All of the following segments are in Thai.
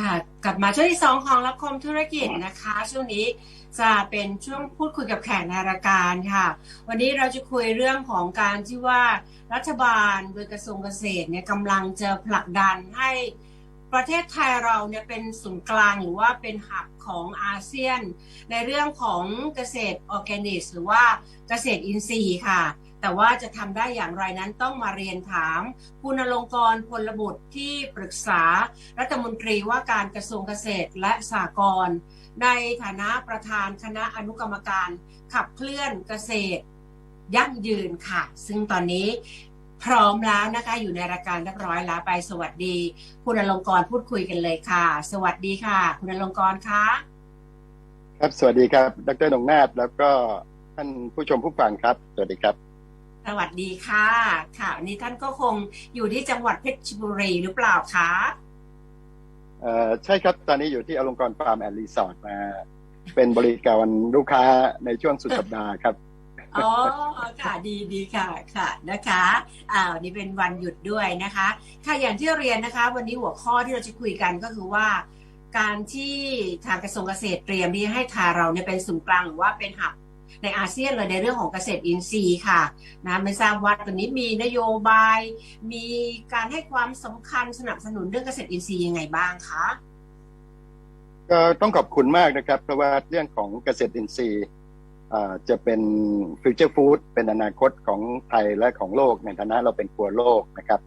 ค่ะกลับมาช่วงที่สองของรับคมธุรกิจนะคะ ช่วงนี้จะเป็นช่วงพูดคุยกับแขกในรายการค่ะ วันนี้เราจะคุยเรื่องของการที่ว่ารัฐบาลโดยกระทรวงเกษตรเนี่ยกำลังจะผลักดันให้ประเทศไทยเราเนี่ยเป็นศูนย์กลางหรือว่าเป็นหับของอาเซียน ในเรื่องของเกษตรออร์แกนิกหรือว่าเกษตรอินทรีย์ค่ะ แต่ว่าจะทำได้อย่างไรนั้นต้องมาเรียนถาม คุณอลงกรณ์พลบุตรที่ปรึกษา รัฐมนตรีว่าการกระทรวงเกษตรและสหกรณ์ในฐานะประธานคณะอนุกรรมการขับเคลื่อนเกษตร ยั่งยืนค่ะ ซึ่งตอนนี้พร้อมแล้วนะคะ อยู่ในรายการเรียบร้อยแล้วไปสวัสดี คุณอลงกรณ์พูดคุยกันเลยค่ะ สวัสดีค่ะ คุณอลงกรณ์คะครับสวัสดีครับ ดรนงนาถแล้วก็ท่านผู้ชมผู้ฟังครับ สวัสดีครับ สวัสดีค่ะ ค่ะวันนี้ท่านก็คงอยู่ที่จังหวัดเพชรบุรีหรือเปล่าคะเอ่อใช่ครับตอนนี้อยู่ที่อลงกรณ์ฟาร์มแอนด์รีสอร์ทมา เป็นบริการลูกค้าในช่วงสุดสัปดาห์ครับอ๋อค่ะดีดีค่ะค่ะนะคะอ่าวันนี้เป็นวันหยุดด้วยนะคะ ค่ะอย่างที่เรียนนะคะ วันนี้หัวข้อที่เราจะคุยกันก็คือว่า การที่ทางกระทรวงเกษตรเตรียมที่ให้ไทยเราเนี่ยเป็นศูนย์กลางหรือว่าเป็นหับ ในอาเซียนเลยในเรื่องของเกษตรอินทรีย์ค่ะนะไม่ทราบว่าตอนนี้มีนโยบาย มีการให้ความสำคัญสนับสนุนเรื่องเกษตรอินทรีย์ยังไงบ้างคะก็ต้องขอบคุณมากนะครับเพราะว่าเรื่องของเกษตรอินทรีย์จะเป็นฟิวเจอร์ฟู้ดเป็นอนาคตของไทยและของโลกในฐานะเราเป็นครัวโลกนะครับ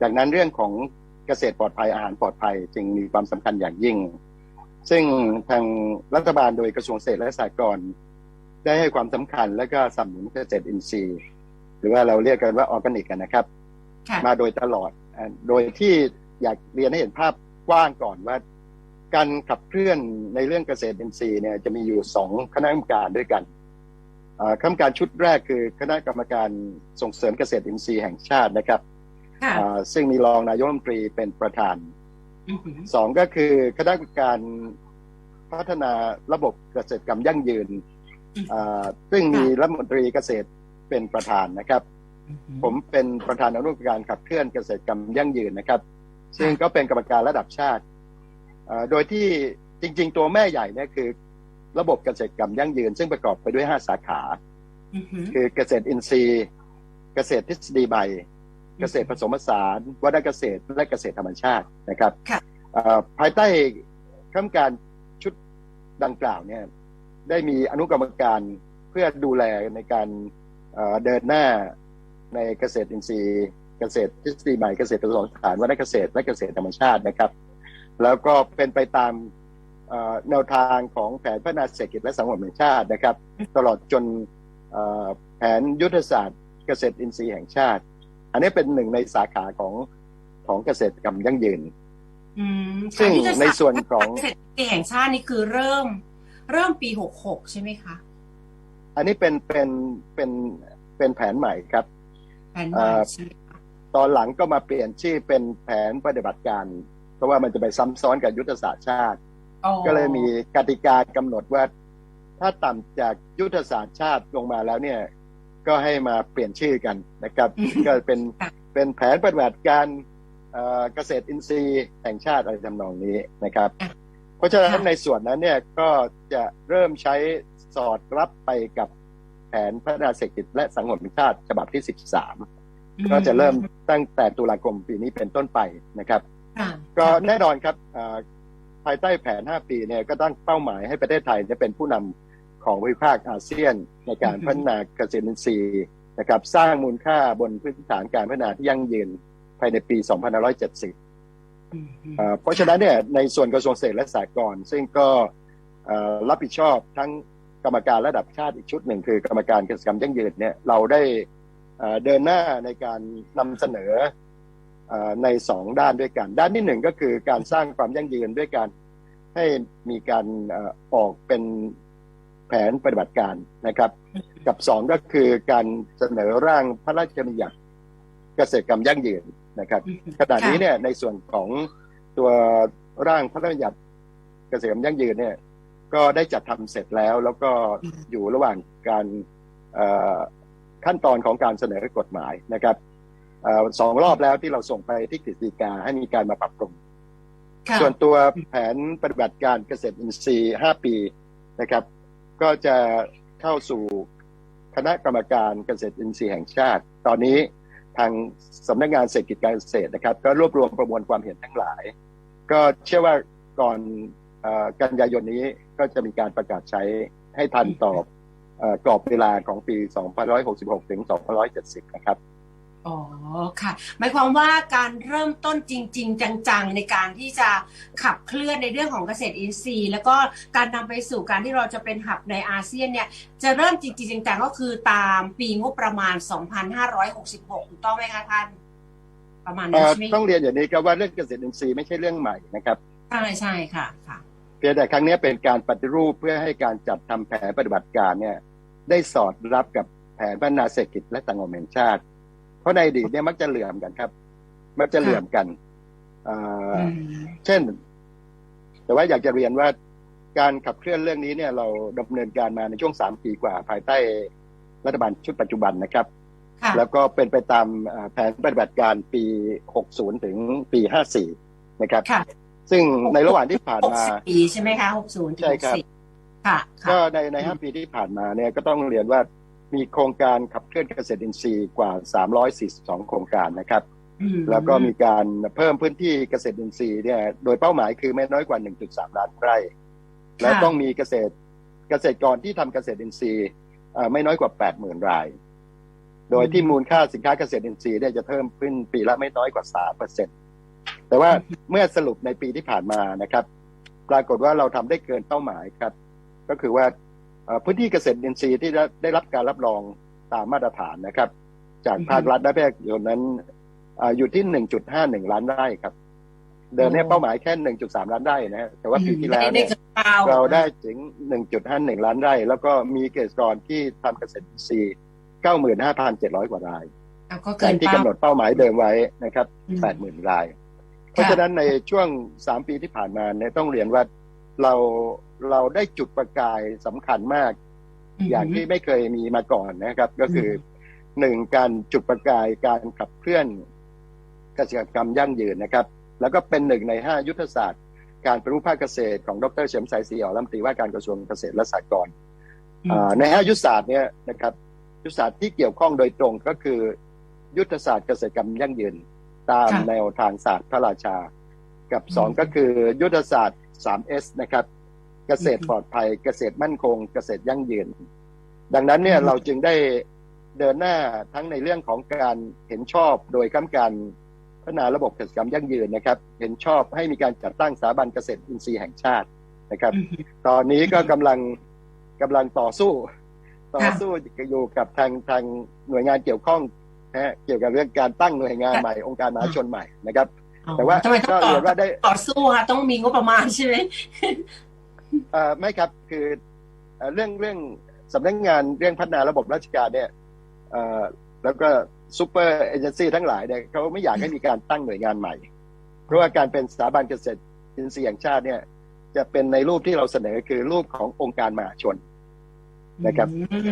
จากนั้นเรื่องของเกษตรปลอดภัยอาหารปลอดภัยจึงมีความสำคัญอย่างยิ่ง ซึ่งทางรัฐบาลโดยกระทรวงเกษตรและสหกรณ์ ได้ให้ความสำคัญและก็สนับสนุนเกษตรอินทรีย์ หรือว่าเราเรียกกันว่าออร์แกนิกกันนะครับค่ะมาโดยตลอดอ่าโดยที่อยากเรียนให้เห็นภาพกว้างก่อนว่า การขับเคลื่อนในเรื่องเกษตรอินทรีย์เนี่ยจะมีอยู่สองคณะกรรมการด้วยกันอ่าคณะกรรมการชุดแรกคือคณะกรรมการส่งเสริมเกษตรอินทรีย์แห่งชาตินะครับค่ะอ่าซึ่งมีรองนายกรัฐมนตรีเป็นประธานอือหือสองก็คือคณะกรรมการพัฒนาระบบเกษตรกรรมยั่งยืนอ่า ซึ่งมีรัฐมนตรีเกษตรเป็นประธานนะครับอือหือผมเป็นประธานอนุกรรมการขับเคลื่อนเกษตรกรรมยั่งยืนนะครับ ซึ่งก็เป็นกรรมการระดับชาติเอ่อโดยที่จริง ๆ ตัวแม่ใหญ่เนี่ยคือ ระบบเกษตรกรรมยั่งยืน ซึ่งประกอบไปด้วย5สาขาอือหือคือเกษตรอินทรีย์ เกษตรทฤษฎีใหม่เกษตรผสมผสานวัฒนเกษตรและเกษตรธรรมชาตินะครับค่ะเอ่อภายใต้คณะกรรมการชุดดังกล่าวเนี่ย ได้มีอนุกรรมการเพื่อดูแลในการเอ่อเดินหน้าในเกษตรอินทรีย์เกษตรทฤษฎีใหม่เกษตรผสมผสานวัฒนเกษตรและเกษตรธรรมชาตินะครับ แล้วก็เป็นไปตามเอ่อแนวทางของแผนพัฒนาเศรษฐกิจและสังคมแห่งชาตินะครับ ตลอดจนเอ่อแผนยุทธศาสตร์ เกษตรอินทรีย์แห่งชาติ อันนี้เป็นหนึ่งในสาขาของของเกษตรกรรมยั่งยืนอืมซึ่งค่ะยุทธศาสตร์ในส่วนของเกษตรแห่งชาตินี่คือเริ่ม เริ่มปีหกหกใช่ไหมคะ อันนี้เป็นเป็นเป็นเป็นแผนใหม่ครับแผนใหเอ่ม่อใช่ไหมคะตอนหลังก็มาเปลี่ยนชื่อเป็นแผนปฏิบัติการ เพราะว่ามันจะไปซ้ำซ้อนกับยุทธศาสตร์ชาติอ๋อก็เลยมีกติกากำหนดว่า ถ้าต่ำจากยุทธศาสตร์ชาติลงมาแล้วเนี่ย ก็ให้มาเปลี่ยนชื่อกันนะครับ ก็เป็นเป็นแผนปฏิบัติการเอ่อเกษตรอินทรีย์แห่งชาติอะไรทำนองนี้นะครับเพ ราะฉะนั้นในส่วนนั้นเนี่ยก็จะเริ่มใช้สอดรับไปกับแผนพัฒนาเศรษฐกิจและสังคมแห่งชาติฉบับที่ 13 ก็จะเริ่มตั้งแต่ตุลาคมปีนี้เป็นต้นไปนะครับค่ะก็แน่นอนครับอ่าภายใต้แผน 5 ปีเนี่ยก็ตั้งเป้าหมายให้ประเทศไทยจะเป็นผู้นำของภูมิภาคอาเซียนในการพัฒนาเกษตรอินทรีย์นะครับ สร้างมูลค่าบนพื้นฐานการพัฒนาที่ยั่งยืนภายในปี 2570อืม เพราะฉะนั้นเนี่ยในส่วนกระทรวงเกษตรและสหกรณ์ซึ่งก็รับผิดชอบทั้งกรรมการระดับชาติอีกชุดหนึ่งคือกรรมการกิจกรรมยั่งยืนเนี่ยเราได้เดินหน้าในการนำเสนอในสองด้านด้วยกัน ด้านที่หนึ่งก็คือการสร้างความยั่งยืนด้วยการให้มีการออกเป็นแผนปฏิบัติการนะครับ กับสองก็คือการเสนอร่างพระราชบัญญัติเกษตรกรรมยั่งยืน นะครับอืมขณะนี้เนี่ยในส่วนของตัวร่างพระราชบัญญัติเกษตรกรรมยั่งยืนเนี่ย ก็ได้จัดทำเสร็จแล้ว แล้วก็อืมอยู่ระหว่างการเอ่อขั้นตอนของการเสนอกฎหมายนะครับเอ่อสองรอบแล้วที่เราส่งไปที่กฤษฎีกาให้มีการมาปรับปรุงค่ะส่วนตัวแผนปฏิบัติการเกษตรอินทรีย์5ปีนะครับ ก็จะเข้าสู่คณะกรรมการเกษตรอินทรีย์แห่งชาติ ตอนนี้ ทางสำนักงานเศรษฐกิจการเกษตรนะครับ ก็รวบรวมประมวลความเห็นทั้งหลาย ก็เชื่อว่าก่อนอกันยายนนี้ก็จะมีการประกาศใช้ให้ทันต่อกรอบเวลาของปี 2566 ถึง 2570 นะครับ อ๋อค่ะ หมายความว่าการเริ่มต้นจริง ๆ จังๆ ในการที่จะขับเคลื่อนในเรื่องของเกษตรอินทรีย์ แล้วก็การนำไปสู่การที่เราจะเป็นหับในอาเซียนเนี่ย จะเริ่มจริงๆจังๆก็คือตามปีงบประมาณ 2566 ถูกต้องไหมคะท่าน ประมาณเอ่นั้นอใช่ไหมต้องเรียนอย่างนี้ครับว่าเรื่องเกษตรอินทรีย์ไม่ใช่เรื่องใหม่นะครับใช่ใช่ค่ะค่ะเพียงแต่ครั้งนี้เป็นการปฏิรูปเพื่อให้การจัดทำแผนปฏิบัติการเนี่ย ได้สอดรับกับแผนพัฒนาเศรษฐกิจและสังคมแห่งชาติ เพราะในอดีตเนี่ยมักจะเหลื่อมกันครับ มักจะเหลื่อมกันเอ่อออืมเช่น แต่ว่าอยากจะเรียนว่าการขับเคลื่อนเรื่องนี้เนี่ย เราดำเนินการมาในช่วงสามปีกว่า ภายใต้รัฐบาลชุดปัจจุบันนะครับค่ะแล้วก็เป็นไปตามเอ่อแผนปฏิบัติการปี 60 ถึงปี 54 นะครับค่ะซึ่งในระหว่างที่ผ่านหกมาสิบปีใช่ไหมคะหกศูนย์ถึงใช่หกครับสิบค่ะ ก็ค่ะในในห้าปีที่ผ่านมาเนี่ยก็ต้องเรียนว่า มีโครงการขับเคลื่อนเกษตรอินทรีย์กว่า 342 โครงการนะครับอืมแล้วก็มีการเพิ่มพื้นที่เกษตรอินทรีย์เนี่ยโดยเป้าหมายคือไม่น้อยกว่า 1.3 ล้านไร่ และต้องมีเกษตรเกษตรกรที่ทำเกษตรอินทรีย์เอ่อไม่น้อยกว่า 80,000 ราย โดยที่มูลค่าสินค้าเกษตรอินทรีย์เนี่ยจะเพิ่มขึ้นปีละไม่น้อยกว่า 3%แต่ว่าเมื่อสรุปในปีที่ผ่านมานะครับ ปรากฏว่าเราทำได้เกินเป้าหมายครับ ก็คือว่าเอ่อ พื้นที่เกษตรอินทรีย์ที่ได้ได้รับการรับรองตามมาตรฐานนะครับ จากภาครัฐและภาคเอกชนนั้นอ่าอยู่ที่1.51ล้านไร่ครับ เดิมเนี่ยเป้าหมายแค่1.3ล้านไร่นะฮะแต่ว่าปีที่แล้วเนี่ยเราได้ถึง1.51ล้านไร่ แล้วก็มีเกษตรกรที่ทำเกษตรอินทรีย์95,700กว่ารายเอาก็เกิจากนที่เป้ากำหนดเป้าหมายเดิมไว้นะครับอืม80,000ราย เพราะฉะนั้นในช่วง3ปีที่ผ่านมาเนี่ยต้องเรียนว่าเรา เราได้จุดประกายสำคัญมาก อย่างที่ไม่เคยมีมาก่อนนะครับ ก็คือหนึ่งการจุดประกายการขับเคลื่อนเกษตรกรรมยั่งยืนนะครับ แล้วก็เป็นหนึ่งในห้ายุทธศาสตร์ การปฏิรูปภาคเกษตรของดรเฉลิมชัยศรีอ่อนรัฐมนตรีว่าการกระทรวงเกษตรและสหกรณ์อ่าในห้ายุทธศาสตร์เนี่ยนะครับยุทธศาสตร์ที่เกี่ยวข้องโดยตรงก็คือ ยุทธศาสตร์เกษตรกรรมยั่งยืน ตามค่ะแนวทางศาสตร์พระราชา กับอืมสองก็คือยุทธศาสตร์ 3S นะครับเกษตรอืมปลอดภัย เกษตรมั่นคง เกษตรยั่งยืน ดังนั้นเนี่ยอืมเราจึงได้เดินหน้าทั้งในเรื่องของการเห็นชอบโดยคณะกรรมการพัฒนาระบบเกษตรกรรมยั่งยืนนะครับ เห็นชอบให้มีการจัดตั้งสถาบันเกษตรอินทรีย์แห่งชาตินะครับอืมตอนนี้ก็กำลังกำลังต่อสู้ ต่อค่ะสู้อยู่กับทางทางหน่วยงานเกี่ยวข้องนะฮะเกี่ยวกับเรื่องการตั้งหน่วยงานค่ะใหม่องค์การมหาชนใหม่นะครับอ๋อแต่ว่าทำไมต้ก็องต่อเรียนว่าได้ต่อสู้ค่ะต้องมีงบประมาณใช่ไหมเอ่อ ไม่ครับคือเอ่อเรื่องเรื่องสำนักงานเรื่องพัฒนาระบบราชการเนี่ยเอ่อแล้วก็ซูเปอร์เอเจนซี่ทั้งหลายเนี่ยเขาไม่อยากให้มีการตั้งหน่วยงานใหม่ เพราะว่าการเป็นสถาบันเกษตรอินทรีย์แห่งชาติเนี่ย จะเป็นในรูปที่เราเสนอคือรูปขององค์การมหาชนนะครับอืม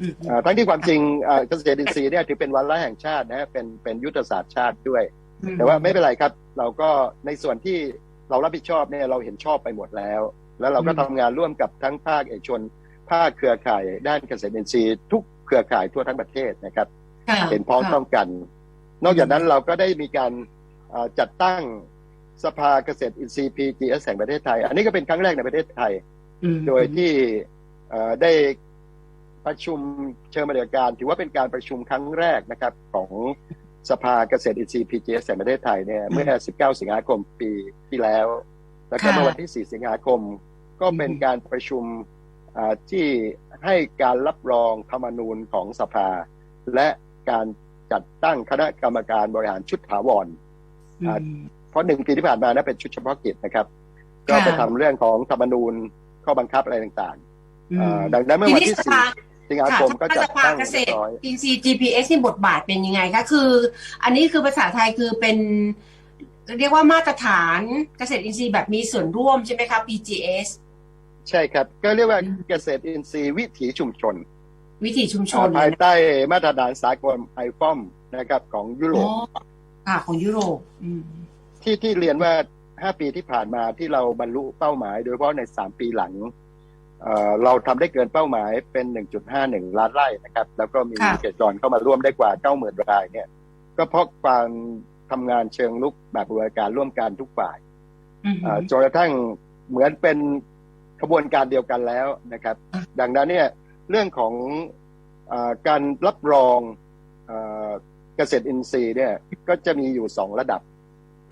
อืมเอ่อทั้งที่ความจริงเอ่อเกษตรอินทรีย์เนี่ยถือเป็นวาระแห่งชาตินะฮะเป็นเป็นยุทธศาสตร์ชาติด้วย แต่ว่าไม่เป็นไรครับ เราก็ในส่วนที่เรารับผิดชอบเนี่ยเราเห็นชอบไปหมดแล้ว แล้วเราก็ทำงานร่วมกับทั้งภาคเอกชน ภาคเครือข่ายด้านเกษตรอินทรีย์ทุกเครือข่ายทั่วทั้งประเทศนะครับค่ะเห็นพ้องต้องกัน นอกจากนั้นเราก็ได้มีการเอ่อจัดตั้งสภาเกษตรอินทรีย์ PGS แห่งประเทศไทย อันนี้ก็เป็นครั้งแรกในประเทศไทยอืมโดยที่เอ่อได้ประชุมเชิญบรรยากาศถือว่าเป็นการประชุมครั้งแรกนะครับของสภาเกษตรอินทรีย์ PGS แห่งประเทศไทยเนี่ยเมื่อ 19 สิงหาคมปีที่แล้ว แล้วก็เมื่อวันที่ 4 สิงหาคม ก็เป็นการประชุมอ่าที่ให้การรับรองธรรมนูญของสภา และการจัดตั้งคณะกรรมการบริหารชุดถาวรอืมเพราะหนึ่งปีที่ผ่านมานะเป็นชุดเฉพาะกิจนะครับ ก็ไปทำเรื่องของธรรมนูญข้อบังคับอะไรต่างๆอ่าดังนั้นเมื่อวันที่สภา4สิงหาคมก็จัดสภาตั้งเกษเรียตรบร้อยอินทรีย์ GPS นี่บทบาทเป็นยังไงคะคือ อันนี้คือภาษาไทยคือเป็น เรียกว่ามาตรฐานเกษตรอินทรีย์แบบมีส่วนร่วมใช่ไหมคะ PGS ใช่ครับ ก็เรียกว่าอืมเกษตรอินทรีย์วิถีชุมชน วิถีชุมชนภายใต้มาตรฐานสากลไอฟอมนะครับของยุโรอ๋อปค่ะของยุโรปอืมที่ที่เรียนว่าห้าปีที่ผ่านมาที่เราบรรลุเป้าหมาย โดยเฉพาะในสามปีหลังเอ่อเราทำได้เกินเป้าหมายเป็น 1.51 ล้านไร่นะครับ แล้วก็มีค่ะเกษตรกรเข้ามาร่วมได้กว่า 90,000 รายเนี่ย ก็เพราะความ ทำงานเชิงลุกแบบบริการร่วมกันทุกฝ่ายอืมเอ่อจนกระทั่งเหมือนเป็นขบวนการเดียวกันแล้วนะครับอะดังนั้นเนี่ยเรื่องของเออการรับรองเอ่อเกษตรอินทรีย์เนี่ยก็จะมีอยู่สองระดับ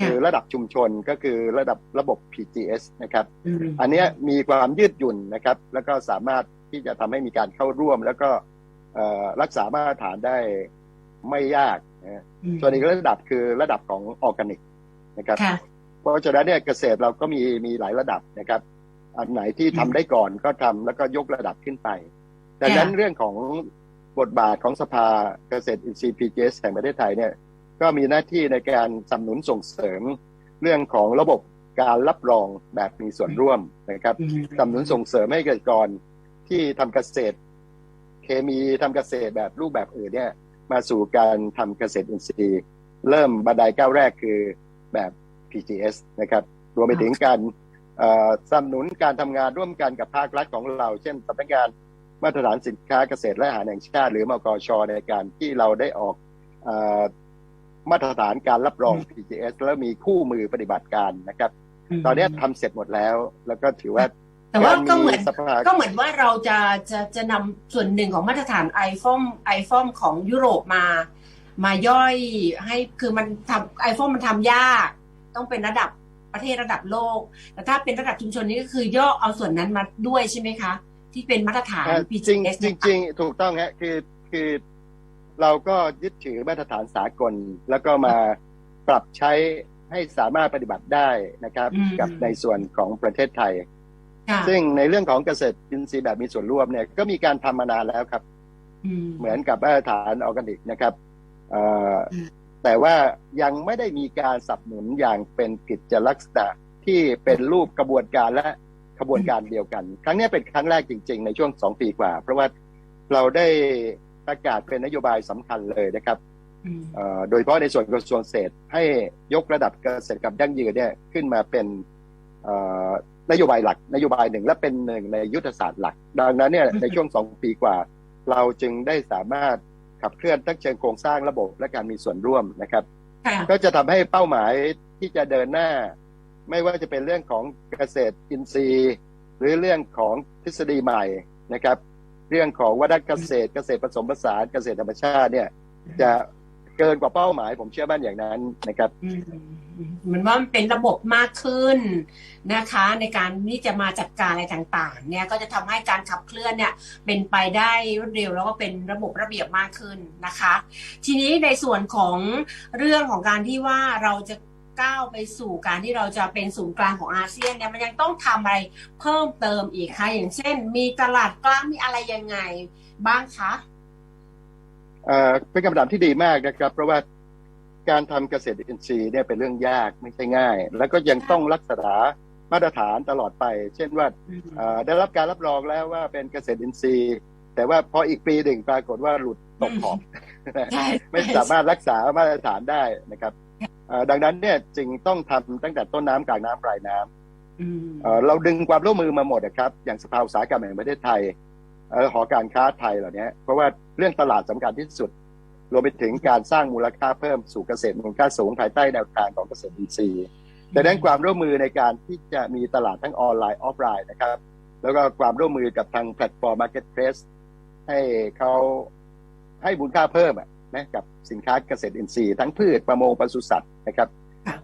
คือระดับชุมชนก็คือระดับระบบ PGS นะครับอืมอันเนี้ยมีความยืดหยุ่นนะครับ แล้วก็สามารถที่จะทำให้มีการเข้าร่วม แล้วก็เอ่อรักษามาตรฐานได้ไม่ยาก นะฮะอืมส่วนอีกระดับคือระดับของออร์แกนิกนะครับค่ะเพราะฉะนั้นเนี่ยเกษตรเราก็มีมีหลายระดับนะครับ อันไหนที่ทำได้ก่อนก็ทำแล้วก็ยกระดับขึ้นไปดังนั้นเรื่องของบทบาทของสภาเกษตรอินทรีย์ PGS แห่งประเทศไทยเนี่ยก็มีหน้าที่ในการสนับสนุนส่งเสริมเรื่องของระบบการรับรองแบบมีส่วนร่วมนะครับอืมสนับสนุนส่งเสริมให้เกษตรกรที่ทำเกษตร เคมีทำเกษตรแบบรูปแบบอื่นเนี่ย มาสู่การทำเกษตรอินทรีย์ เริ่มบันไดก้าวแรกคือแบบ PGS นะครับรวมไปถึงการเอ่อสนับสนุนการทำงานร่วมกันกับภาครัฐของเรา เช่นสำนักงานมาตรฐานสินค้าเกษตรและอาหารแห่งชาติ หรือมกชในการที่เราได้ออกเอ่อมาตรฐานการรับรอง PGS แล้วมีคู่มือปฏิบัติการนะครับ ตอนนี้ทำเสร็จหมดแล้ว แล้วก็ถือว่า แต่ว่าก็เหมือนสภาก็เหมือนว่าเราจะจะจะนำส่วนหนึ่งของมาตรฐานไอฟอมไอฟอมของยุโรปมา มาย่อยให้คือมันทำไอฟอมมันทำยาก ต้องเป็นระดับประเทศระดับโลก แต่ถ้าเป็นระดับชุมชนนี้ก็คือย่อเอาส่วนนั้นมาด้วยใช่ไหมคะ ที่เป็นมาตรฐานอ่าจริง PGS จริงจริงๆถูกต้องฮะคือคือเราก็ยึดถือมาตรฐานสากล แล้วก็มาปรับใช้ให้สามารถปฏิบัติได้นะครับอืมกับในส่วนของประเทศไทยค่ะ ซึ่งในเรื่องของเกษตรอินทรีย์แบบมีส่วนร่วมเนี่ยก็มีการทำมานานแล้วครับอืมเหมือนกับมาตรฐานออร์แกนิกนะครับเอ่ออมแต่ว่ายังไม่ได้มีการสนับสนุนอย่างเป็นกิจลักษณะที่เป็นรูปกระบวนการและขบวนการเดียวกัน ครั้งนี้เป็นครั้งแรกจริง ๆ ในช่วงสองปีกว่า เพราะว่าเราได้ประกาศเป็นนโยบายสำคัญเลยนะครับอืมเอ่อโดยเฉพาะในส่วนกระทรวงเกษตรให้ยกระดับเกษตรกรรมยั่งยืนเนี่ยขึ้นมาเป็นเอ่อ นโยบายหลักนโยบายหนึ่งและเป็นหนึ่งในยุทธศาสตร์หลัก ดังนั้นเนี่ยอืมในช่วงสองปีกว่า เราจึงได้สามารถขับเคลื่อนทั้งเชิงโครงสร้างระบบและการมีส่วนร่วมนะครับค่ะก็จะทำให้เป้าหมายที่จะเดินหน้า ไม่ว่าจะเป็นเรื่องของเกษตรอินทรีย์ หรือเรื่องของทฤษฎีใหม่นะครับ เรื่องของวัฒนเกษตรเกษตรผสมผสานเกษตรธรรมชาติเนี่ยจะ เกินกว่าเป้าหมาย ผมเชื่อมั่นอย่างนั้นนะครับมเหมือนว่ามันเป็นระบบมากขึ้นนะคะ ในการที่จะมาจัดการอะไรต่างๆ เนี่ยก็จะทำให้การขับเคลื่อนเนี่ยเป็นไปได้รวดเร็วแล้วก็เป็นระบบระเบียบมากขึ้นนะคะ ทีนี้ในส่วนของเรื่องของการที่ว่าเราจะก้าวไปสู่การที่เราจะเป็นศูนย์กลางของอาเซียนเนี่ยมันยังต้องทำอะไรเพิ่มเติมอีกคะอย่างเช่น มีตลาดกลางมีอะไรยังไงบ้างคะ เอ่อเป็นคำถามที่ดีมากนะครับ เพราะว่าการทำเกษตรอินทรีย์เนี่ยเป็นเรื่องยากไม่ใช่ง่าย แล้วก็ยังต้องรักษามาตรฐานตลอดไป เช่นว่าอืมเอ่อได้รับการรับรองแล้วว่าเป็นเกษตรอินทรีย์ แต่ว่าพออีกปีหนึ่งปรากฏว่าหลุดตกขอบใช่ไม่สามารถรักษามาตรฐานได้นะครับเอ่อดังนั้นเนี่ยจึงต้องทำตั้งแต่ต้นน้ำกลางน้ำปลายน้ำอืมเอ่อเราดึงความร่วมมือมาหมดนะครับ อย่างสภาอุตสาหกรรมแห่งประเทศไทยเอ่อ หอการค้าไทยเหล่านี้เพราะว่าเรื่องตลาดสำคัญที่สุด รวมไปถึงการสร้างมูลค่าเพิ่มสู่เกษตรมูลค่าสูงภายใต้แนวทางของเกษตรอินทรีย์ดังนั้นความร่วมมือในการที่จะมีตลาดทั้งออนไลน์ออฟไลน์นะครับ แล้วก็ความร่วมมือกับทางแพลตฟอร์ม Marketplace ให้เขาให้มูลค่าเพิ่มนะกับสินค้าเกษตรอินทรีย์ทั้งพืชประมงปศุสัตว์นะครับ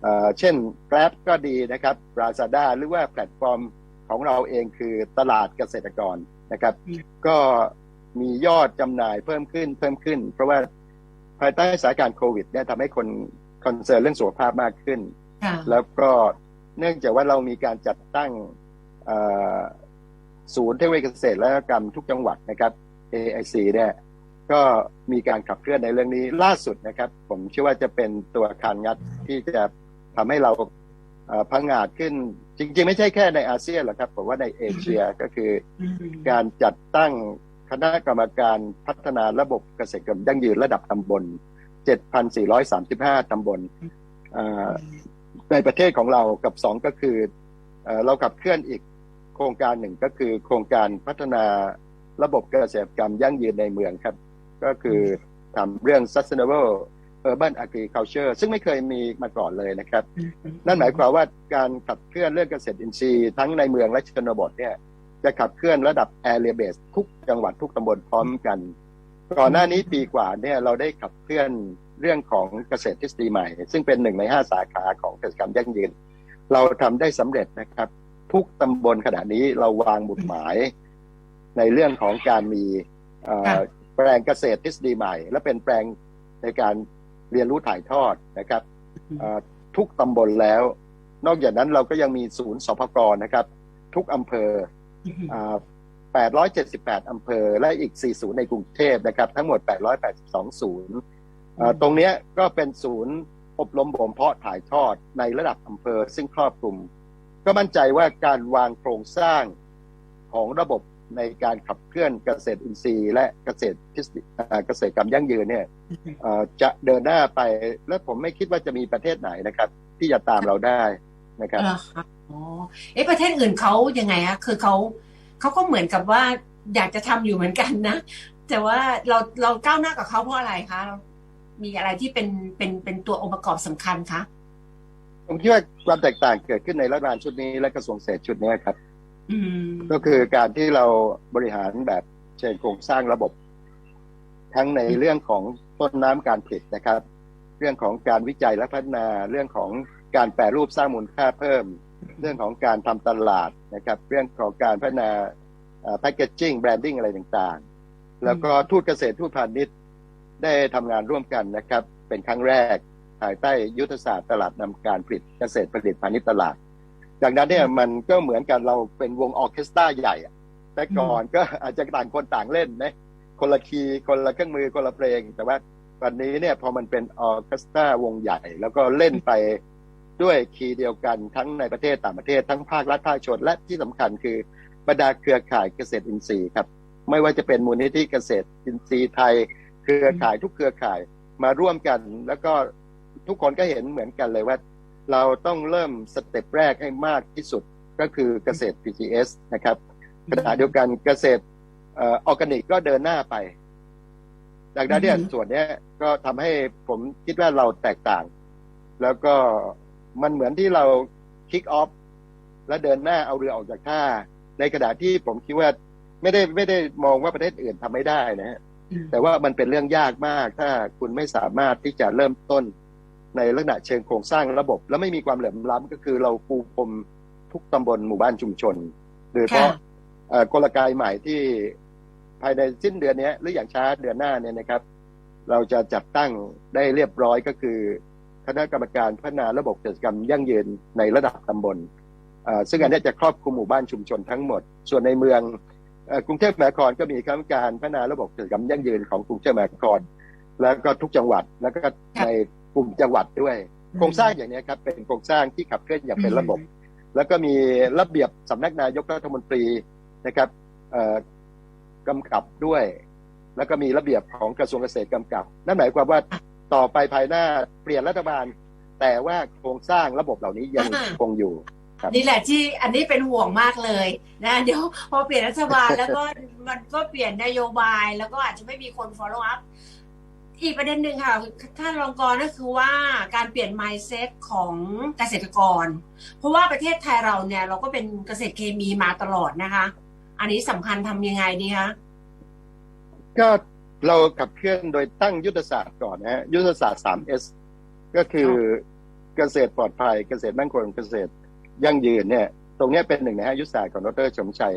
เเช่น Grab ก็ดีนะครับ Lazada หรือว่าแพลตฟอร์มของเราเองคือตลาดเกษตรกร นะครับ ก็มียอดจำหน่ายเพิ่มขึ้นเพิ่มขึ้น เพราะว่าภายใต้สถานการณ์โควิดเนี่ยทำให้คนคอนเซิร์นเรื่องสุขภาพมากขึ้นค่ะแล้วก็เนื่องจากว่าเรามีการจัดตั้งเอ่อศูนย์เทคโนโลยีเกษตรและนวัตกรรมทุกจังหวัดนะครับ AIC เนี่ยก็มีการขับเคลื่อนในเรื่องนี้ล่าสุดนะครับ ผมเชื่อว่าจะเป็นตัวคานงัดที่จะทำให้เราเอ่อ พังงาดขึ้นจริง ๆ ไม่ใช่แค่ในอาเซียนหรอกครับผมว่าในเอเชียก็คืออืมการจัดตั้งคณะกรรมการพัฒนาระบบเกษตรกรรมยั่งยืนระดับตำบล 7,435 ตำบลเอ่อในประเทศของเรากับสองก็คือเอ่อเราขับเคลื่อนอีกโครงการหนึ่งก็คือโครงการพัฒนาระบบเกษตรกรรมยั่งยืนในเมืองครับ ก็คือทำเรื่อง sustainable urban agriculture ซึ่งไม่เคยมีมาก่อนเลยนะครับ นั่นหมายความว่าการขับเคลื่อนเรื่องเกษตรอินทรีย์ทั้งในเมืองและชนบทเนี่ยจะขับเคลื่อนระดับ area base ทุกจังหวัดทุกตำบลพร้อมกัน ก่อนหน้านี้ปีกว่าเนี่ยเราได้ขับเคลื่อนเรื่องของเกษตรทฤษฎีใหม่ ซึ่งเป็นหนึ่งในห้าสาขาของเกษตรกรรมยั่งยืน เราทำได้สำเร็จนะครับ ทุกตำบลขณะนี้เราวางบุตรหมาย ในเรื่องของการมีเอ่อค่ะแปลงเกษตรทฤษฎีใหม่ และเป็นแปลงในการ เรียนรู้ถ่ายทอดนะครับเอ่อทุกตำบลแล้ว นอกจากนั้นเราก็ยังมีศูนย์สพกนะครับ ทุกอำเภออ่า878 อำเภอ และอีก 4 ศูนย์ในกรุงเทพนะครับ ทั้งหมด 882 ศูนย์เอ่อตรงเนี้ยก็เป็นศูนย์อบรมบ่มเพาะถ่ายทอดในระดับอำเภอซึ่งครอบคลุม ก็มั่นใจว่าการวางโครงสร้างของระบบ ในการขับเคลื่อนเกษตรอินทรีย์ และเกษตรทฤษฎีอ่าเกษตรกรรมยั่งยืนเนี่ยเอ่อจะเดินหน้าไปและผมไม่คิดว่าจะมีประเทศไหนนะครับ ที่จะตามเราได้นะครับเหรอคะอ๋อเอ๊ะประเทศอื่นเขายังไงอะคือเขาเขาก็เหมือนกับว่าอยากจะทำอยู่เหมือนกันนะ แต่ว่าเราเราก้าวหน้ากับเขาเพราะอะไรคะเรามีอะไรที่เป็นเป็นเป็นตัวองค์ประกอบสำคัญคะผมคิดว่าความแตกต่างเกิดขึ้นในรัฐบาลชุดนี้และกระทรวงเกษตรชุดนี้ครับอืม ก็คือการที่เราบริหารแบบเชิงโครงสร้างระบบ ทั้งในเรื่องของต้นน้ำการผลิตนะครับ เรื่องของการวิจัยและพัฒนาเรื่องของการแปรรูปสร้างมูลค่าเพิ่ม เรื่องของการทำตลาดนะครับ เรื่องของการพัฒนาแพคเกจจิ้งแบรนดิ้งอะไรต่างๆ แล้วก็ทูตเกษตรทูตพาณิชย์ได้ทำงานร่วมกันนะครับ เป็นครั้งแรกภายใต้ยุทธศาสตร์ตลาดนำการผลิตเกษตรผลิตพาณิชย์ตลาด จากนั้นเนี่ยมันก็เหมือนกันเราเป็นวงออร์เคสตราใหญ่อะแต่ก่อนก็อาจจะต่างคนต่างเล่นนะคนละคีย์คนละเครื่องมือคนละเพลง แต่ว่าวันนี้เนี่ยพอมันเป็นออร์เคสตราวงใหญ่ แล้วก็เล่นไปด้วยคีย์เดียวกันทั้งในประเทศต่างประเทศทั้งภาครัฐภาคชนและที่สำคัญคือบรรดาเครือข่ายเกษตรอินทรีย์ครับ ไม่ว่าจะเป็นมูลนิธิเกษตรอินทรีย์ไทย เครือข่ายทุกเครือข่ายมาร่วมกัน แล้วก็ทุกคนก็เห็นเหมือนกันเลยว่า เราต้องเริ่มสเต็ปแรกให้มากที่สุดก็คือเกษตร PGS นะครับขณะเดียวกันเกษตรเออร์แกนิกก็เดินหน้าไปจากนั้นเนี่ยอือหือส่วนเนี้ยก็ทำให้ผมคิดว่าเราแตกต่าง แล้วก็มันเหมือนที่เราคิกออฟและเดินหน้าเอาเรือออกจากท่า ในขณะที่ผมคิดว่าไม่ได้ไม่ได้มองว่าประเทศอื่นทำไม่ได้นะฮะอืมแต่ว่ามันเป็นเรื่องยากมากถ้าคุณไม่สามารถที่จะเริ่มต้น ในลักษณะเชิงโครงสร้างระบบ แล้วไม่มีความเหลื่อมล้ำก็คือเราปูพรมทุกตำบลหมู่บ้านชุมชน โดยเฉพาะค่ะเอ่อกลไกใหม่ที่ภายในสิ้นเดือนนี้หรืออย่างช้าเดือนหน้าเนี่ยนะครับ เราจะจัดตั้งได้เรียบร้อยก็คือ คณะกรรมการพัฒนาระบบกิจกรรมยั่งยืนในระดับตำบลเอ่อซึ่งอันเนี้ยจะครอบคลุมหมู่บ้านชุมชนทั้งหมด ส่วนในเมืองเอ่อกรุงเทพมหานครก็มีคณะกรรมการพัฒนาระบบกิจกรรมยั่งยืนของกรุงเทพมหานคร แล้วก็ทุกจังหวัดแล้วก็ในก ลุ่มจังหวัดด้วย โครงสร้างอย่างนี้ครับเป็นโครงสร้างที่ขับเคลื่อนอย่างเป็นระบบ แล้วก็มีระเบียบสำนักนายกรัฐมนตรีนะครับเอ่อกำกับด้วย แล้วก็มีระเบียบของกระทรวงเกษตรกำกับ นั่นหมายความว่าต่อไปภายหน้าเปลี่ยนรัฐบาล แต่ว่าโครงสร้างระบบเหล่านี้ยังอ่าคงอยู่ครับนี่แหละที่อันนี้เป็นห่วงมากเลยนะเดี๋ยวพอเปลี่ยนรัฐบาลแล้วก็มันก็เปลี่ยนนโยบายแล้วก็อาจจะไม่มีคน follow up อีกประเด็นหนึ่งค่ะท่านรองกรก็คือว่าการเปลี่ยน mindset ของเกษตรกร เพราะว่าประเทศไทยเราเนี่ย เราก็เป็นเกษตรเคมีมาตลอดนะคะ อันนี้สำคัญทำยังไงดีคะก็เราขับเคลื่อนโดยตั้งยุทธศาสตร์ก่อนนะฮะยุทธศาสตร์ 3S ก็คือเกษตรปลอดภัยเกษตรมั่นคงเกษตรยั่งยืนเนี่ย ตรงเนี้ยเป็นหนึ่งในห้ายุทธศาสตร์ของดรชมชัย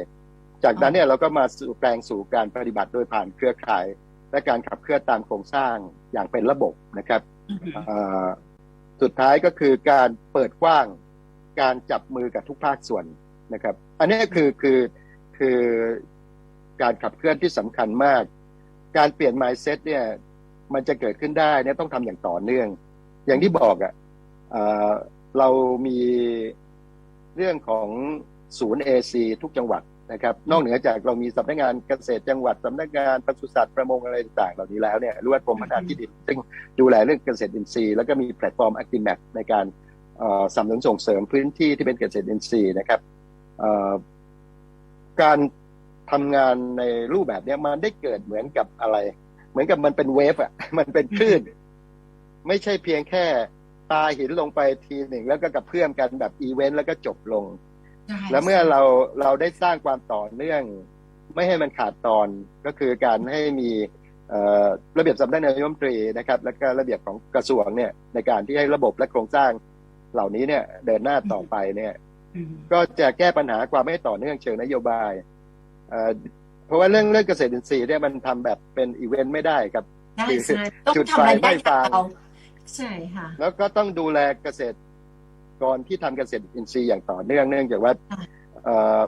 จากนั้นเนี่ยเราก็มาสู่แปลงสู่การปฏิบัติโดยผ่านเครือข่าย และการขับเคลื่อนตามโครงสร้างอย่างเป็นระบบนะครับเอ่อสุดท้ายก็คือการเปิดกว้างการจับมือกับทุกภาคส่วนนะครับ อันนี้คือคือคือการขับเคลื่อนที่สำคัญมาก การเปลี่ยน mindset เนี่ยมันจะเกิดขึ้นได้เนี่ยต้องทำอย่างต่อเนื่อง อย่างที่บอกอะ่ะเอ่อเรามีเรื่องของศูนย์ AC ทุกจังหวัด นะครับนอกเหนือจากเรามีสำนักงานเกษตรจังหวัดสำนักงานปศุสัตว์ประมงอะไรต่างๆ เหล่านี้แล้วเนี่ยรือว่ากรมพัฒนาที่ดินซึ่งดูแลเรื่องเกษตรอินทรีย์แล้วก็มีแพลตฟอร์ม a c t i m a p ในการสนับสนุนส่งเสริมพื้นที่ที่เป็นเกษตรอินทรีย์นะครับการทำงานในรูปแบบเนี้ยมันได้เกิดเหมือนกับอะไร เหมือนกับมันเป็นเวฟอะมันเป็นคลื่น ไม่ใช่เพียงแค่ปาหินลงไปทีหนึ่งแล้วก็กับเพื่อมกันแบบอีเวนต์แล้วก็จบลง แล้วเมื่อเราเราได้สร้างความต่อเนื่อง ไม่ให้มันขาดตอนก็คือการให้มีเอ่อระเบียบสำนักนายกรัฐมนตรีนะครับ แล้วก็ระเบียบของกระทรวงเนี่ยในการที่ให้ระบบและโครงสร้างเหล่านี้เนี่ยเดินหน้าต่อไปเนี่ยอืมก็จะแก้ปัญหาความไม่ต่อเนื่องเชิงนโยบายเอ่อเพราะว่าเรื่องเรื่องเกษตรอินทรีย์เนี่ยมันทำแบบเป็นอีเวนต์ไม่ได้ครับได้ใช่ต้องจุดทำรายไฟไม่ได้ฟางเอาใช่ค่ะแล้วก็ต้องดูแลเกษตร กรที่ทำเกษตรอินทรีย์อย่างต่อเนื่องเนื่องจากว่าค่ะเอ่อ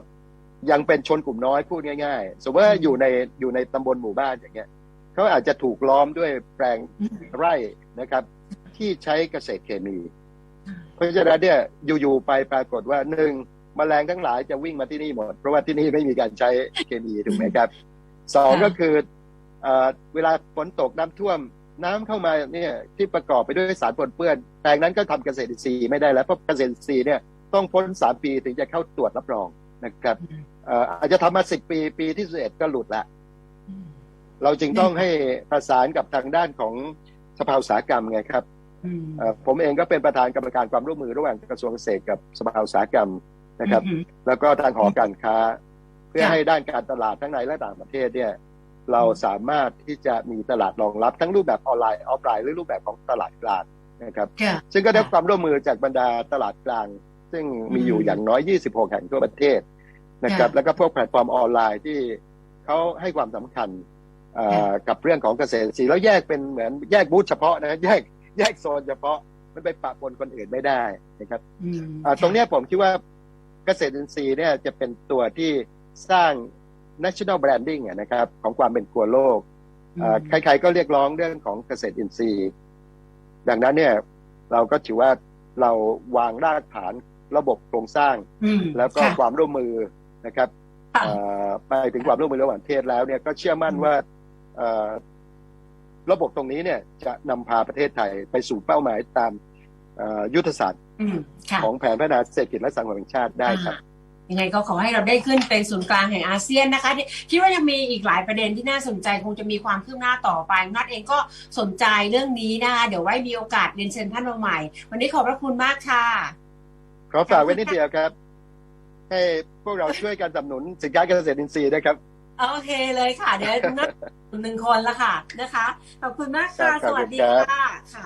ยังเป็นชนกลุ่มน้อยพูดง่าย ๆ สมมติว่าอยู่ในอยู่ในตำบลหมู่บ้านอย่างเงี้ยเขาอาจจะถูกล้อมด้วยแปลงอืมไร่นะครับ ที่ใช้เกษตรเคมี เพราะฉะนั้นเนี่ยอยู่ๆไปปรากฏว่าหนึ่งแมลงทั้งหลายจะวิ่งมาที่นี่หมด เพราะว่าที่นี่ไม่มีการใช้เคมีถูกไหมครับสองค่ะก็คือเอ่อเวลาฝนตกน้ำท่วมน้ำเข้ามาเนี่ยที่ประกอบไปด้วยสารปนเปื้อน แปลงนั้นก็ทำเกษตรอินทรีย์ไม่ได้แล้วเพราะเกษตรอินทรีย์เนี่ยต้องพ้นสามปีถึงจะเข้าตรวจรับรองนะครับอืมเอ่ออาจจะทำมาสิบปีปีที่สิบเอ็ดก็หลุดละอืมเราจึงต้องให้ประสานกับทางด้านของสภาอุตสาหกรรมไงครับอืมเอ่อผมเองก็เป็นประธานกรรมการความร่วมมือระหว่างกระทรวงเกษตรกับสภาอุตสาหกรรมนะครับอืมแล้วก็ทางหอการค้า เพื่อค่ะให้ด้านการตลาดทั้งในและต่างประเทศเนี่ย เราสามารถที่จะมีตลาดรองรับทั้งรูปแบบออนไลน์ออฟไลน์หรือรูปแบบของตลาดกลาง นะครับค่ะซึ่งก็ได้ค่ะความร่วมมือจากบรรดาตลาดกลาง ซึ่งมีอยู่อืมอย่างน้อย 26 แห่งทั่วประเทศนะครับค่ะแล้วก็พวกแพลตฟอร์มออนไลน์ที่เขาให้ความสำคัญเอ่อค่ะกับเรื่องของเกษตรอินทรีย์แล้วแยกเป็นเหมือนแยกบูธเฉพาะนะแยกแยกโซนเฉพาะมันไปปะปนคนอื่นไม่ได้นะครับอืมอ่าตรงเนี้ยผมคิดว่าเกษตรอินทรีย์เนี่ยจะเป็นตัวที่สร้าง national branding อะนะครับ ของความเป็นครัวโลกอ่าใครๆก็เรียกร้องเรื่องของเกษตรอินทรีย์ ดังนั้นเนี่ยเราก็ถือว่าเราวางรากฐานระบบโครงสร้างอืมแล้วก็ค่ะความร่วมมือนะครับค่ะเอ่อไปถึงความร่วมมือระหว่างประเทศแล้วเนี่ยก็เชื่อมั่นว่าเอ่อระบบตรงนี้เนี่ยจะนำพาประเทศไทยไปสู่เป้าหมายตามเอ่อยุทธศาสตร์อืมค่ะของแผนพัฒนาเศรษฐกิจและสังคมแห่งชาติได้ครับอ่า ยังไงก็ขอให้เราได้ขึ้นเป็นศูนย์กลางแห่งอาเซียนนะคะที่คิดว่ายังมีอีกหลายประเด็นที่น่าสนใจคงจะมีความคืบหน้าต่อไปนัดเองก็สนใจเรื่องนี้นะคะเดี๋ยวไว้มีโอกาสเรียนเชิญท่านมาใหม่ วันนี้ขอบพระคุณมากค่ะขอฝากไว้นิดเดียวครับ ให้พวกเราช่วยกันสนับสนุนสินค้าเกษตรอินทรีย์ด้วยครับโอเคเลยค่ะ เดี๋ยวนัดหนึ่งคนละค่ะนะคะขอบคุณมากค่ะครับสวัสดีขอบคุณครับค่ะค่ะ